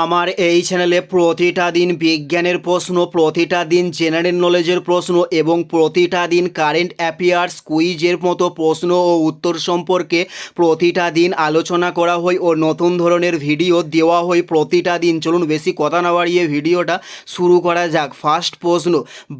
আমার এই চ্যানেলে প্রতিটা দিন বিজ্ঞানের প্রশ্ন, প্রতিটা দিন জেনারেল নলেজের প্রশ্ন এবং প্রতিটা দিন কারেন্ট অ্যাফেয়ার্স কুইজের মতো প্রশ্ন ও উত্তর সম্পর্কে প্রতিটা দিন আলোচনা করা হয় ও নতুন ধরনের ভিডিও দেওয়া হয়। প্রতিটা দিন চলুন বেশি কথা না বাড়িয়ে ভিডিওটা শুরু করা যাক। ফার্স্ট প্রশ্ন,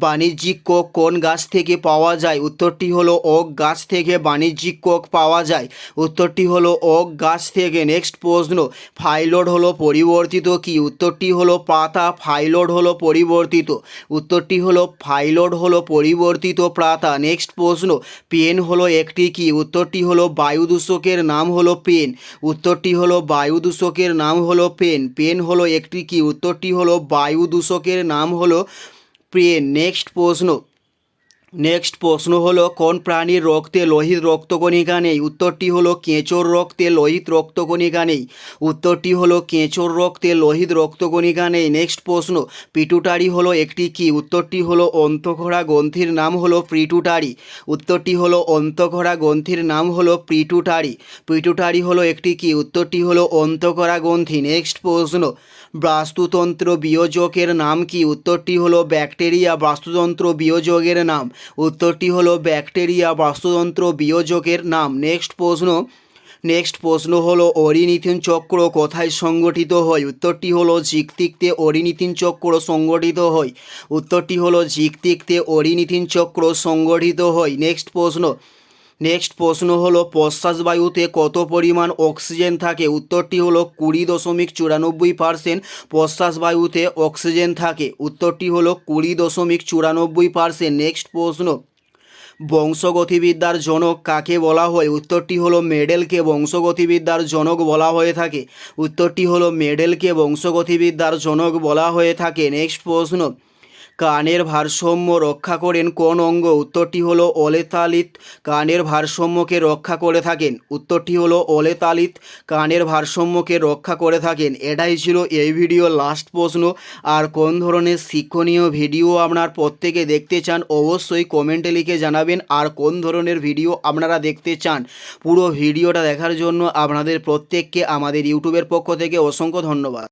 বাণিজ্যিক কোক কোন গাছ থেকে পাওয়া যায়? উত্তরটি হলো ওক গাছ থেকে বাণিজ্যিক কোক পাওয়া যায়। উত্তরটি হলো ওক গাছ থেকে। নেক্সট প্রশ্ন ফাইলোড হলো পরিবর্তিত কি? উত্তরটি হলো পাতা ফাইলোড হলো পরিবর্তিত। উত্তরটি হলো ফাইলোড হলো পরিবর্তিত পাতা। নেক্সট প্রশ্ন পেন হলো একটি কি? উত্তরটি হলো বায়ু দূষকের নাম হলো পেন উত্তরটি হলো বায়ু দূষকের নাম হলো পেন পেন হলো একটি কি? উত্তরটি হলো বায়ু দূষকের নাম হলো পেন নেক্সট প্রশ্ন নেক্সট প্রশ্ন হলো, কোন প্রাণীর রক্তে লোহিত রক্তকণিকা নেই? উত্তরটি হলো, কেঁচোর রক্তে লোহিত রক্তকণিকা নেই। উত্তরটি হলো, কেঁচোর রক্তে লোহিত রক্তকণিকা নেই। নেক্সট প্রশ্ন, পিটুটারি হলো একটি কি? উত্তরটি হলো অন্তঃক্ষরা গ্রন্থির নাম হলো পিটুটারি। উত্তরটি হলো অন্তঃক্ষরা গ্রন্থির নাম হলো পিটুটারি। পিটুটারি হলো একটি কি? উত্তরটি হলো অন্তঃক্ষরা গ্রন্থি। নেক্সট প্রশ্ন, বাস্তুতন্ত্র বিয়োজকের নাম কি? উত্তরটি হলো, ব্যাকটেরিয়া বাস্তুতন্ত্র বিয়োজকের নাম। উত্তরটি হলো ব্যাকটেরিয়া বাস্তুতন্ত্র বিয়োজকের নাম। নেক্সট প্রশ্ন। নেক্সট প্রশ্ন হলো, অরিনিথিন চক্র কোথায় সংগঠিত হয়? উত্তরটি হলো, জিকতিকতে অরিনিথিন চক্র সংগঠিত হয়। উত্তরটি হলো, জিকতিকতে অরিনিথিন চক্র সংগঠিত হয়। নেক্সট প্রশ্ন। নেক্সট প্রশ্ন হলো প্রশ্বাস বায়ুতে কত পরিমাণ অক্সিজেন থাকে? উত্তরটি হলো কুড়ি দশমিক চুরানব্বই পার্সেন্ট প্রশ্বাস বায়ুতে অক্সিজেন থাকে। উত্তরটি হলো কুড়ি দশমিক চুরানব্বই পার্সেন্ট নেক্সট প্রশ্ন, বংশগতিবিদ্যার জনক কাকে বলা হয়? উত্তরটি হলো মেডেলকে বংশগতিবিদ্যার জনক বলা হয়ে থাকে। উত্তরটি হলো মেডেলকে বংশগতিবিদ্যার জনক বলা হয়ে থাকে। নেক্সট প্রশ্ন কানের ভারসাম্য রক্ষা করেন কোন অঙ্গ? উত্তরটি হলো ওলেতালিত কানের ভারসাম্যকে রক্ষা করে থাকেন। উত্তরটি হলো ওলেতালিত কানের ভারসাম্যকে রক্ষা করে থাকেন। এটাই ছিল এই ভিডিও লাস্ট প্রশ্ন। আর কোন ধরনের শিক্ষণীয় ভিডিও আপনার প্রত্যেকে দেখতে চান, অবশ্যই কমেন্টে লিখে জানাবেন। আর কোন ধরনের ভিডিও আপনারা দেখতে চান, পুরো ভিডিওটা দেখার জন্য আপনাদের প্রত্যেককে আমাদের ইউটিউবের পক্ষ থেকে অসংখ্য ধন্যবাদ।